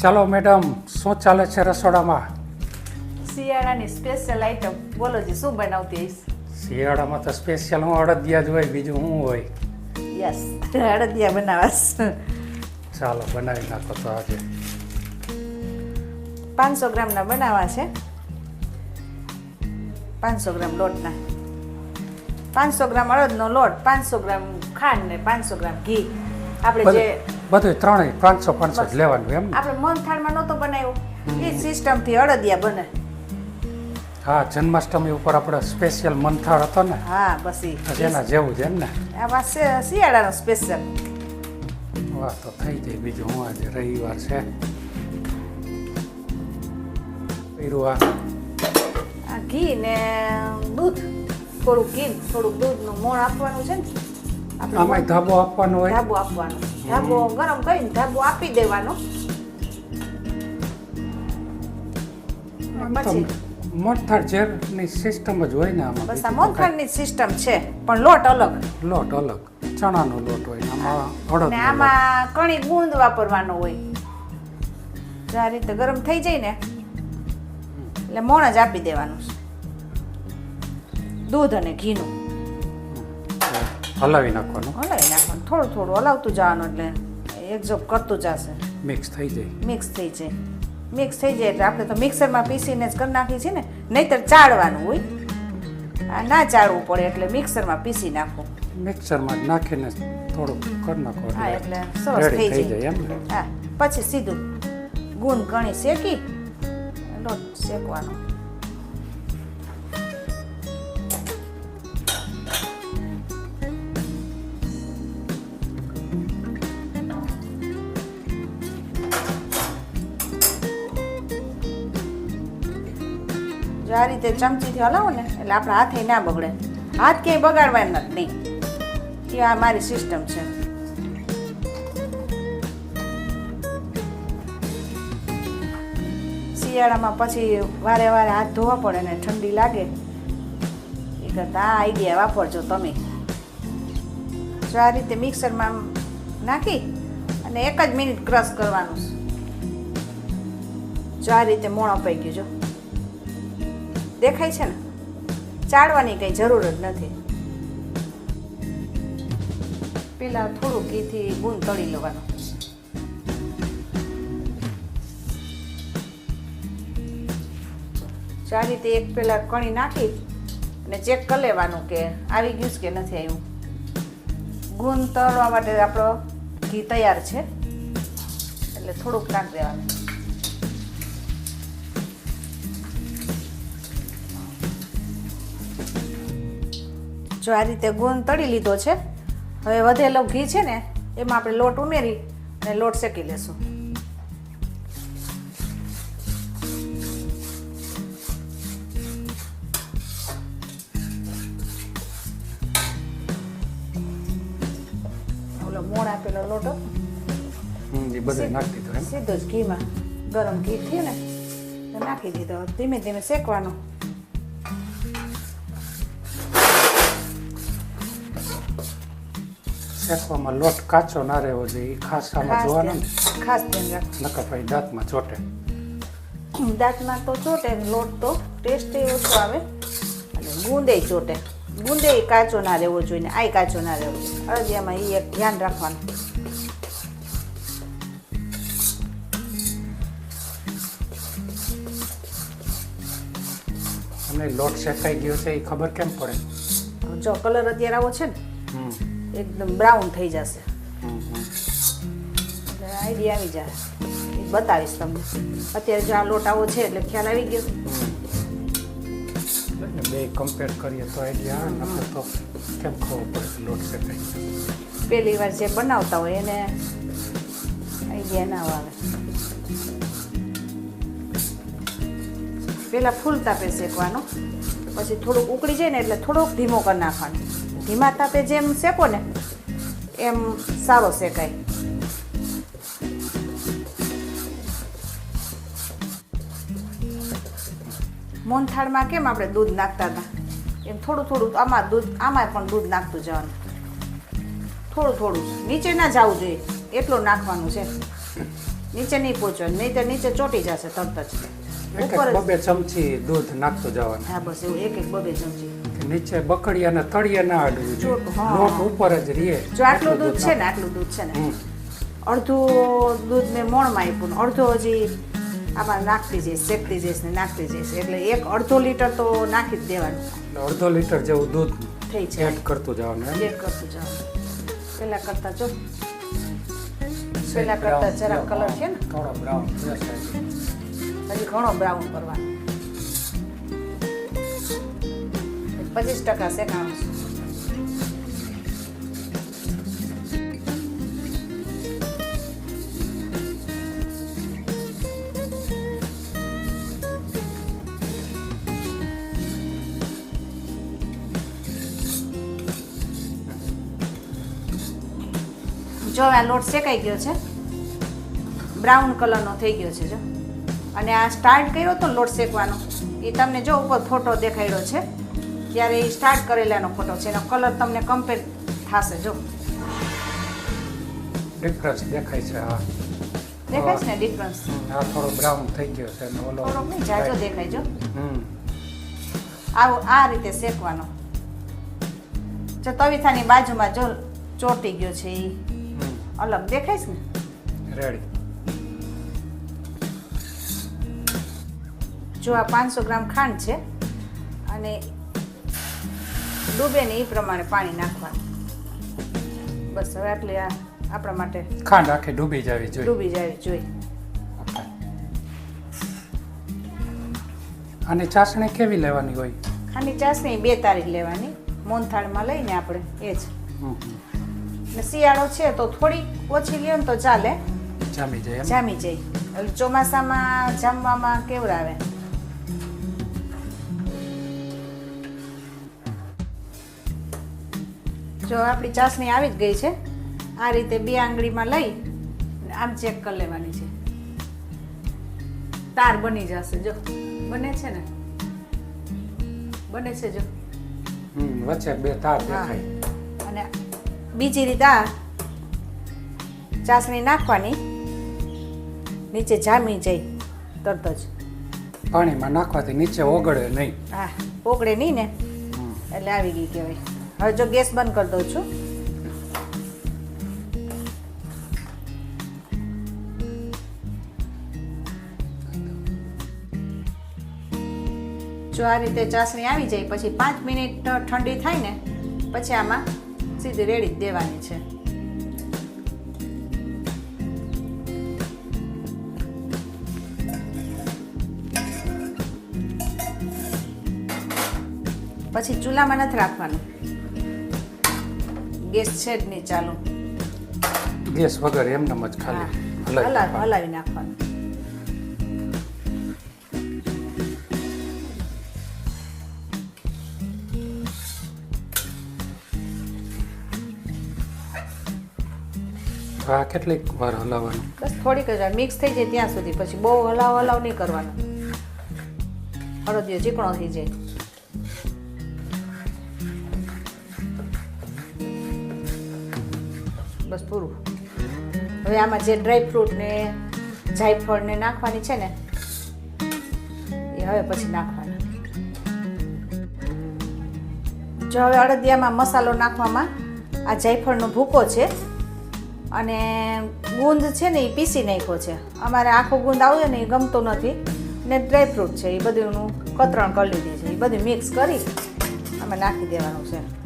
ચાલો મેડમ શું ચાલે છે રસોડામાં? શિયાળાની સ્પેશિયલ આઈટમ બોલો જી શું બનાવતી હઈશ? શિયાળામાં તો સ્પેશિયલ હું અડદિયા જ હોય બીજું શું હોય? યસ અડદિયા બનાવાસ ચાલો બનાવી નાખો તો આજે. પાંચસો ગ્રામના બનાવવા છે. પાંચસો ગ્રામ લોટના. પાંચસો ગ્રામ અડદનો લોટ પાંચસો ગ્રામ ખાંડ ને પાંચસો ગ્રામ ઘી. આપણે જે બધું ત્રણેય પાંચસો પાંચસો જ લેવાનું એમ? આપણે મનથાળમાં નહોતો બનાવ્યો. એ સિસ્ટમથી અડદિયા બને. હા જન્માષ્ટમી ઉપર આપણે સ્પેશિયલ મંથાળ હતો ને? હા બસ એના જેવું જ એમ ને? આ શિયાળાનો સ્પેશિયલ વાહ તો થઈ જાય બીજું. હું આજે રવિવાર છે. આ. ઘી ને દૂધ. થોડુંક ઘી થોડું દૂધનું મોણ આપવાનું છે ને? આપણે આમાંય ધાબો આપવાનો હોય? ધાબો આપવાનો. ધાબો ગરમ કરીને ધાબો આપી દેવાનો. ઝેરની સિસ્ટમ જ હોય ને આમાં બસ આ બીજું સિસ્ટમ છે પણ લોટ અલગ. લોટ અલગ. ચણાનો લોટ હોય આમાં અડદનો ને આમાં કણી ગુંદ વાપરવાનો હોય. આ રીતે ગરમ થઈ જાય ને એટલે મોણ જ આપી દેવાનું છે. દૂધ અને ઘીનું. હલાવી નાખવાનું. હલાવી નાખવાનું. થોડું થોડું હલાવતું જવાનું એટલે એક્ઝોબ કરતું જશે. મિક્સ થઈ જાય. મિક્સ થઈ જાય. મિક્સ થઈ જાય એટલે આપણે તો મિક્સરમાં પીસીને જ કરી નાખીએ છીએ ને. નહીતર ચાળવાનું હોય. આ ના ચાળવું પડે એટલે મિક્સરમાં પીસી નાખો મિક્સરમાં નાખીને થોડુંક કરી નાખો હા એટલે સરસ થઈ જાય. જાય એમ હા પછી સીધું ગુણ કણી શેકી લોટ શેકવાનો. આ રીતે ચમચીથી હલાવો ને, એટલે આપણા હાથે ના બગડે. હાથ ક્યાંય બગાડવાના જ નહીં. એ આ મારી સિસ્ટમ છે. શિયાળામાં પછી વારે વારે હાથ ધોવા પડે ને ઠંડી લાગે. એ કરતાં આ આઈડિયા વાપરજો તમે. જો આ રીતે મિક્સરમાં નાખી અને એક જ મિનિટ ક્રશ કરવાનું. જો આ રીતે મોણ અપાઈ જો. દેખાય છે ને? ચાળવાની કંઈ જરૂર જ નથી. પેલા થોડું ઘીથી ગુણ તળી લેવાનું. ચાલી રીતે એક પેલા કણી નાખી અને ચેક કરી લેવાનું કે આવી ગયું છે કે નથી આવ્યું. ગુણ તળવા માટે આપણો ઘી તૈયાર છે. એટલે થોડુંક નાખી દેવાનું. જો આ રીતે ગુંદ તળી લીધો છે હવે વધેલો ઘી છે ને એમાં આપણે લોટ ઉમેરી અને લોટ શેકી લેશું. ઓલો મોણ આપેલો લોટ. સીધો જ ઘીમાં. ગરમ ઘી થયું ને નાખી દીધો. ધીમે ધીમે શેકવાનો. શેકવામાં લોટ કાચો ના રહેવો જોઈએ એ ખાસ આમાં જોવાનું ખાસ ધ્યાન રાખ નકર પછી દાંતમાં ચોટે. દાંતમાં તો ચોટે લોટ તો ટેસ્ટ ઓછો આવે. અને ગુંદે ચોટે. ગુંદે કાચો ના રહેવો જોઈએ આય કાચો ના રહેવો જોઈએ. એમાં એ એક ધ્યાન રાખવાનું. અને લોટ શેકાઈ ગયો છે એ ખબર કેમ પડે? જો કલર અત્યારે આવો છે ને એકદમ બ્રાઉન થઈ જશે. આઈડિયા આવી જાય. બતાવીશ તમને. અત્યારે જો આ લોટ આવો છે એટલે ખ્યાલ આવી ગયો. બે કમ્પેર કરીએ તો આઈડિયા નકર તો કેમ ખબર પડે લોટ શેકાઈ પહેલી વાર જે બનાવતા હોય એને આઈડિયા ના આવે. પહેલાં ફૂલ તાપે શેકવાનો. પછી થોડુંક ઉકળી જાય ને એટલે થોડોક ધીમો કરી નાખવાનો. ધીમા તાપે જેમ શેકો ને એમ સારો શેકાય. મોહનથાળમાં કેમ આપણે દૂધ નાખતા હતા? એમ થોડું થોડું આમાં દૂધ આમાં પણ દૂધ નાખતું જવાનું. થોડું થોડું. નીચે ના જવું જોઈએ. એટલું નાખવાનું છે. નીચે નહીં પહોંચવાનું નહીં તો નીચે ચોટી જશે તરત જ. ઉપર બબે ચમચી દૂધ નાખતું જવાનું. હા બસ એવું. એક એક બબે ચમચી. નીચે બકડિયાને તળિયે ના અડવું ચોટ- લોટ ઉપર જ રહીએ. જો આટલું દૂધ છે ને આટલું દૂધ છે ને. અડધું દૂધ મેં મોણમાં આપ્યું ને અડધો હજી આમાં નાખતી જઈશ શેકતી જઈશ ને નાખતી જઈશ. એટલે એક અડધો લીટર તો નાખી જ દેવાનું. અડધો લીટર જેવું દૂધ થઈ જાય. એડ કરતું જવાનું એડ કરતું જાવ પેલા કરતા જો. પેલા કરતા જરા કલર છે ને. થોડો બ્રાઉન હજી ઘણો બ્રાઉન કરવાનો. પચીસ ટકા શેકાણું. જો આ લોટ શેકાઈ ગયો છે, બ્રાઉન કલરનો થઈ ગયો છે જો. અને આ સ્ટાર્ટ કર્યો તો લોટ શેકવાનો. એ તમને જો ઉપર ફોટો દેખાડ્યો છે. ત્યારે એ સ્ટાર્ટ કરેલાનો ફોટો છે. એનો કલર તમને કમ્પેર થશે જો. ડિફરન્સ દેખાય છે હા. દેખાય છે ને ડિફરન્સ આ થોડો બ્રાઉન થઈ ગયો છે અને ઓલો થોડો નહીં જાજો દેખાય જો. હમ. આવો આ રીતે શેકવાનો. જો તવીથાની બાજુમાં જો ચોટી ગયો છે એ અલગ દેખાય છે ને? રેડી જો આ પાંચસો ગ્રામ ખાંડ છે અને ડૂબે ને એ પ્રમાણે પાણી નાખવાનું. બસ હવે આટલી આ આપણા માટે ખાંડ આખી ડૂબી જવી જોઈએ. ડૂબી જવી જોઈએ. અને ચાસણી કેવી લેવાની હોય? ખાંડની ચાસણી બે તારીખ લેવાની. મોનથાળમાં લઈને આપણે એ જ. ને શિયાળો છે તો થોડી ઓછી લ્યો ને તો ચાલે. જામી જાય જામી જાય. ચોમાસામાં જામવામાં કેવડાવે? જો આપણી ચાસણી આવી જ ગઈ છે આ રીતે બે આંગળીમાં લઈ આમ ચેક કરી લેવાની છે. તાર બની જશે જો. બને છે ને? બને છે જો. હમ, વચ્ચે બે તાર. દેખાય. અને બીજી રીતે આ ચાસણી નાખવાની નીચે જામી જાય તરત જ. પાણીમાં નાખવાથી નીચે ઓગળે નહીં. હા ઓગળે નહીં ને? એટલે આવી ગઈ કહેવાય. હવે જો ગેસ બંધ કરી દઉં છું. જો આ રીતે ચાસણી આવી જાય, પછી પાંચ મિનિટ ઠંડી થાય ને, પછી આમાં સીધી રેડી જ દેવાની છે. પછી ચૂલામાં નથી રાખવાનું. ગેસ છે જ નહીં ચાલુ. ગેસ વગર એમનેમ જ ખાલી હલાવી હલાવી નાખવાનું. હા કેટલીક વાર હલાવવાનું? બસ થોડીક જ મિક્સ થઈ જાય ત્યાં સુધી. પછી બહુ હલાવ હલાવ નહીં કરવાનું. હળદિયો ચીકણો થઈ જાય. બસ પૂરું. હવે આમાં જે ડ્રાયફ્રૂટ ને જાયફળ ને નાખવાની છે ને, એ હવે પછી નાખવાની. જો હવે અડદિયામાં મસાલો નાખવામાં આ જાયફળનો ભૂકો છે અને ગુંદ છે ને એ પીસી નાખ્યો છે. અમારે આખો ગુંદ આવ્યો ને એ ગમતો નથી. ને ડ્રાયફ્રૂટ છે એ બધુંનું કતરણ કરી લીધી છે. એ બધું મિક્સ કરી આમાં નાખી દેવાનું છે.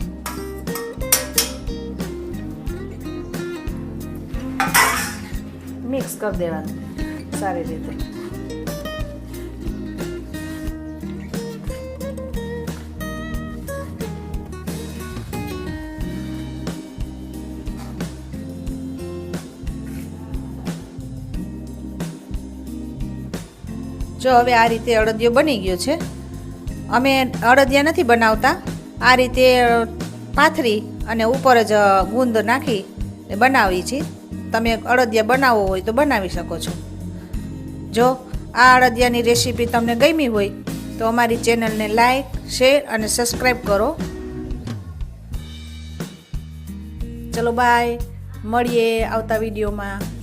મિક્સ કરી દેવાનું, સારી રીતે. જો હવે આ રીતે અડદિયો બની ગયો છે. અમે અડદિયા નથી બનાવતા. આ રીતે પાથરી અને ઉપર જ ગુંદ નાખી બનાવી છીએ. તમે અડદિયા બનાવવો હોય તો બનાવી શકો છો. જો આ અડદિયાની રેસીપી તમને ગમી હોય તો અમારી ચેનલને લાઈક, શેર અને સબસ્ક્રાઈબ કરો. ચલો બાય. મળીએ આવતા વિડીયોમાં.